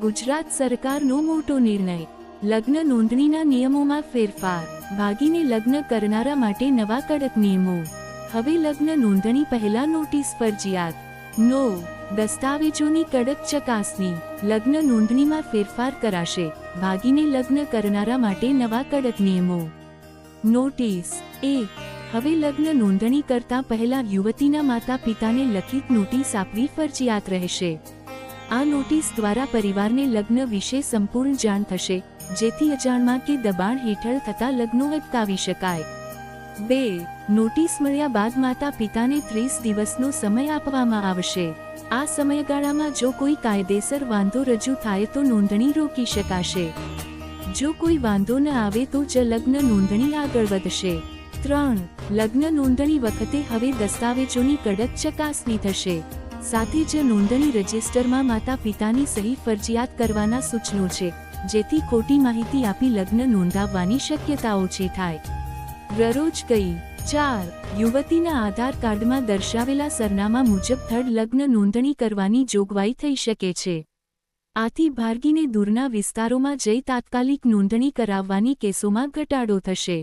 ગુજરાત સરકારનો મોટો નિર્ણય. લગ્ન નોંધણીના નિયમોમાં ફેરફાર. ભાગીને લગ્ન કરનારા માટે નવા કડક નિયમો. હવે લગ્ન નોંધણી પહેલા નોટિસ ફરજિયાત. નો. દસ્તાવેજોની કડક ચકાસણી. લગ્ન નોંધણીમાં ફેરફાર કરાશે. ભાગીને લગ્ન કરનારા માટે નવા કડક નિયમો. નોટિસ. એક. હવે લગ્ન નોંધણી કરતા પહેલા યુવતીના માતા પિતાને લખિત નોટિસ આપવી ફરજિયાત રહેશે. આ નોટિસ દ્વારા પરિવારને લગ્ન વિશે સંપૂર્ણ જાણ થશે, જેથી અજાણમાં કે દબાણ હેઠળ થતા લગ્નો અટકાવી શકાય. બે, નોટિસ મળ્યા બાદ માતા પિતાને ત્રીસ દિવસનો સમય આપવામાં આવશે. આ સમયગાળામાં જો કોઈ કાયદેસર વાંધો રજૂ થાય તો નોંધણી રોકી શકાશે. જો કોઈ વાંધો ન આવે તો જ લગ્ન નોંધણી આગળ વધશે. ત્રણ, લગ્ન નોંધણી વખતે હવે દસ્તાવેજોની કડક ચકાસણી થશે. સાથે જ નોંધણી રજિસ્ટરમાં માતા પિતાની સહી ફરજિયાત કરવાના સૂચનો છે, જેથી ખોટી માહિતી આપી લગ્ન નોંધાવવાની શક્યતા ઓછી થાય. રરોજ ગઈ ચાર યુવતીના આધાર કાર્ડમાં દર્શાવેલા સરનામા મુજબ થર્ડ લગ્ન નોંધણી કરવાની જોગવાઈ થઈ શકે છે. આથી ભાર્ગીને દૂરના વિસ્તારોમાં જઈ તાત્કાલિક નોંધણી કરાવવાની કેસોમાં ઘટાડો થશે.